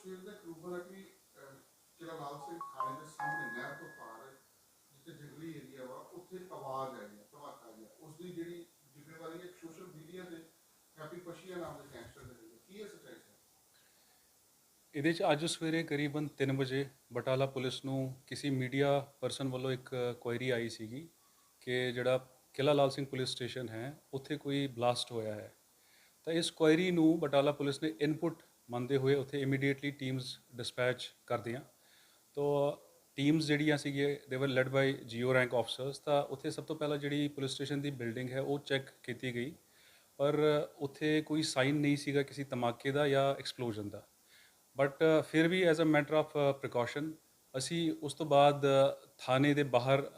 ਤਸਵੀਰ ਦਾ ਕਰੂਬਰ ਹੈ ਕਿ ਅਹ, ਸਿੰਘ ਥਾਣੇ ਦੇ ਸਾਹਮਣੇ ਨਹਿਰ ਤੋਂ ਪਾਰ ਜਿੱਥੇ ਜੰਗਲੀ ਏਰੀਆ ਵਾ ਉੱਥੇ ਆਵਾਜ਼ ਆਈ ਹੈ ਧਮਾਕਾ ਜਿਹਾ ਉਸ ਦੀ ਜਿਹੜੀ ਜ਼ਿੰਮੇਵਾਰੀ ਇੱਕ ਸੋਸ਼ਲ ਮੀਡੀਆ ਤੇ ਹੈਪੀ ਪਸ਼ੀਆ ਨਾਮ ਦੇ ਗੈਂਗਸਟਰ ਦੇ ਲਈ ਕੀ ਹੈ ਸੱਚਾਈ ਇਹਦੇ 'ਚ ਅੱਜ ਸਵੇਰੇ ਕਰੀਬਨ 3 ਵਜੇ ਬਟਾਲਾ ਪੁਲਿਸ ਨੂੰ ਕਿਸੇ ਮੀਡੀਆ ਪਰਸਨ ਵੱਲੋਂ ਇੱਕ ਕੁਐਰੀ ਆਈ ਸੀਗੀ ਕਿ ਜਿਹੜਾ ਕਿਲਾ ਲਾਲ ਸਿੰਘ ਪੁਲਿਸ ਸਟੇਸ਼ਨ ਹੈ ਉੱਥੇ ਕੋਈ ਬਲਾਸਟ ਹੋਇਆ ਹੈ। ਤਾਂ ਇਸ ਕੁਐਰੀ ਨੂੰ ਬਟਾਲਾ ਪੁਲਿਸ ਨੇ ਇਨਪੁਟ ਮੰਨਦੇ ਹੋਏ ਉੱਥੇ ਇਮੀਡੀਏਟਲੀ ਟੀਮਸ ਡਿਸਪੈਚ ਕਰਦੇ ਕਰਦੀਆਂ ਤੋ ਟੀਮਸ ਜਿਹੜੀਆਂ ਸੀਗੇ they were led by GO rank officers ਤਾਂ ਉੱਥੇ ਸਭ ਤੋਂ ਪਹਿਲਾਂ ਜਿਹੜੀ ਪੁਲਿਸ ਸਟੇਸ਼ਨ ਦੀ ਬਿਲਡਿੰਗ ਹੈ, ਉਹ ਚੈੱਕ ਕੀਤੀ ਗਈ। ਪਰ ਉੱਥੇ ਕੋਈ ਸਾਈਨ ਨਹੀਂ ਸੀਗਾ ਕਿਸੇ ਧਮਾਕੇ ਦਾ ਜਾਂ ਐਕਸਪਲੋਜਨ ਦਾ। ਬਟ ਫਿਰ ਵੀ as a matter of precaution ਅਸੀਂ ਉਸ ਤੋਂ ਬਾਅਦ ਥਾਣੇ ਦੇ ਬਾਹਰ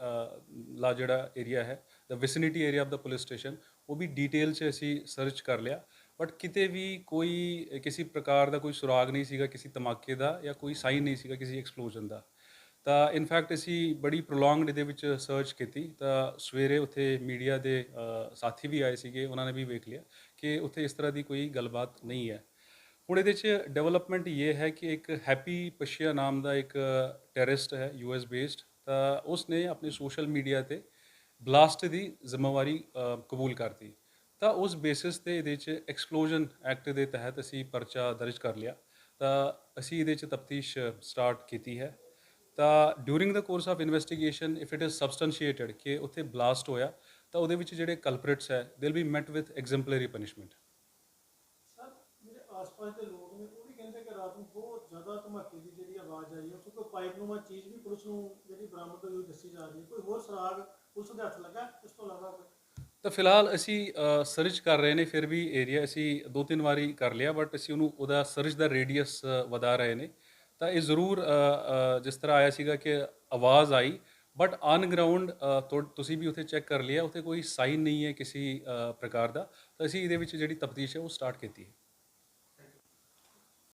ਲਾ ਜਿਹੜਾ ਏਰੀਆ ਹੈ the vicinity area of the police station ਉਹ ਵੀ ਡਿਟੇਲ 'ਚ ਅਸੀਂ ਸਰਚ ਕਰ ਲਿਆ। ਬਟ ਕਿਤੇ ਵੀ ਕੋਈ ਕਿਸੇ ਪ੍ਰਕਾਰ ਦਾ ਕੋਈ ਸੁਰਾਗ ਨਹੀਂ ਸੀਗਾ, ਕਿਸੇ ਧਮਾਕੇ ਦਾ ਜਾਂ ਕੋਈ ਸਾਈਨ ਨਹੀਂ ਸੀਗਾ ਕਿਸੇ ਐਕਸਪਲੋਜਨ ਦਾ। ਤਾਂ ਇਨਫੈਕਟ ਅਸੀਂ ਬੜੀ ਪ੍ਰੋਲੋਂਗਡ ਇਹਦੇ ਵਿੱਚ ਸਰਚ ਕੀਤੀ। ਤਾਂ ਸਵੇਰੇ ਉੱਥੇ ਮੀਡੀਆ ਦੇ ਸਾਥੀ ਵੀ ਆਏ ਸੀਗੇ, ਉਹਨਾਂ ਨੇ ਵੀ ਵੇਖ ਲਿਆ ਕਿ ਉੱਥੇ ਇਸ ਤਰ੍ਹਾਂ ਦੀ ਕੋਈ ਗੱਲਬਾਤ ਨਹੀਂ ਹੈ। ਹੁਣ ਇਹਦੇ 'ਚ ਡਿਵੈਲਪਮੈਂਟ ਇਹ ਹੈ ਕਿ ਇੱਕ ਹੈਪੀ ਪਸ਼ੀਆ ਨਾਮ ਦਾ ਇੱਕ ਟੈਰਰਿਸਟ ਹੈ ਯੂਐਸ ਬੇਸਡ ਤਾਂ ਉਸਨੇ ਆਪਣੇ ਸੋਸ਼ਲ ਮੀਡੀਆ ਤੇ ਬਲਾਸਟ ਦੀ ਜ਼ਿੰਮੇਵਾਰੀ ਕਬੂਲ ਕਰਤੀ। ਤਾਂ ਉਸ ਬੇਸਿਸ ਤੇ ਇਹਦੇ 'ਚ ਐਕਸਪਲੋਜਨ ਐਕਟ ਦੇ ਤਹਿਤ ਅਸੀਂ ਪਰਚਾ ਦਰਜ ਕਰ ਲਿਆ। ਤਾਂ ਅਸੀਂ ਇਹਦੇ 'ਚ ਤਫਤੀਸ਼ ਸਟਾਰਟ ਕੀਤੀ ਹੈ। ਤਾਂ during the course of investigation if it is substantiated ਕਿ ਉੱਥੇ ਬਲਾਸਟ ਹੋਇਆ, ਤਾਂ ਉਹਦੇ ਵਿੱਚ ਜਿਹੜੇ ਕਲਪ੍ਰਿਟਸ ਹੈ ਦੇ will be met with exemplary punishment sir, ਜਿਹੜੇ ਆਸ-ਪਾਸ ਦੇ ਲੋਕ ਨੇ, ਉਹ ਵੀ ਕਹਿੰਦੇ ਕਿ ਰਾਤ ਨੂੰ ਬਹੁਤ ਜ਼ਿਆਦਾ ਧਮਾਕੇ ਦੀ ਜਿਹੜੀ ਆਵਾਜ਼ ਆਈ ਹੈ ਉੱਥੇ ਕੋਈ ਪਾਈਪਨੁਮਾ ਚੀਜ਼ ਵੀ ਪੁਲਿਸ ਨੂੰ ਜਿਹੜੀ ਬਰਾਮਦ ਹੋਈ ਉਹ ਦੱਸੀ ਜਾ ਰਹੀ ਹੈ। ਕੋਈ ਹੋਰ ਸੁਰਾਗ ਪੁਲਿਸ ਦੇ ਹੱਥ ਲੱਗਾ ਇਸ ਤੋਂ ਇਲਾਵਾ ਕੋਈ ਤਾਂ ਫਿਲਹਾਲ ਅਸੀਂ ਸਰਚ ਕਰ ਰਹੇ ਨੇ, ਫਿਰ ਵੀ ਏਰੀਆ ਅਸੀਂ ਦੋ ਤਿੰਨ ਵਾਰੀ ਕਰ ਲਿਆ ਬਟ ਅਸੀਂ ਉਹਨੂੰ, ਉਹਦਾ ਸਰਚ ਦਾ ਰੇਡੀਅਸ ਵਧਾ ਰਹੇ ਨੇ। ਤਾਂ ਇਹ ਜ਼ਰੂਰ ਜਿਸ ਤਰ੍ਹਾਂ ਆਇਆ ਸੀਗਾ ਕਿ ਆਵਾਜ਼ ਆਈ ਬਟ ਔਨ ਗਰਾਊਂਡ ਤੁਸੀਂ ਵੀ ਉੱਥੇ ਚੈੱਕ ਕਰ ਲਿਆ, ਉੱਥੇ ਕੋਈ ਸਾਈਨ ਨਹੀਂ ਹੈ ਕਿਸੇ ਪ੍ਰਕਾਰ ਦਾ। ਤਾਂ ਅਸੀਂ ਇਹਦੇ ਵਿੱਚ ਜਿਹੜੀ ਤਫਤੀਸ਼ ਹੈ, ਉਹ ਸਟਾਰਟ ਕੀਤੀ ਹੈ।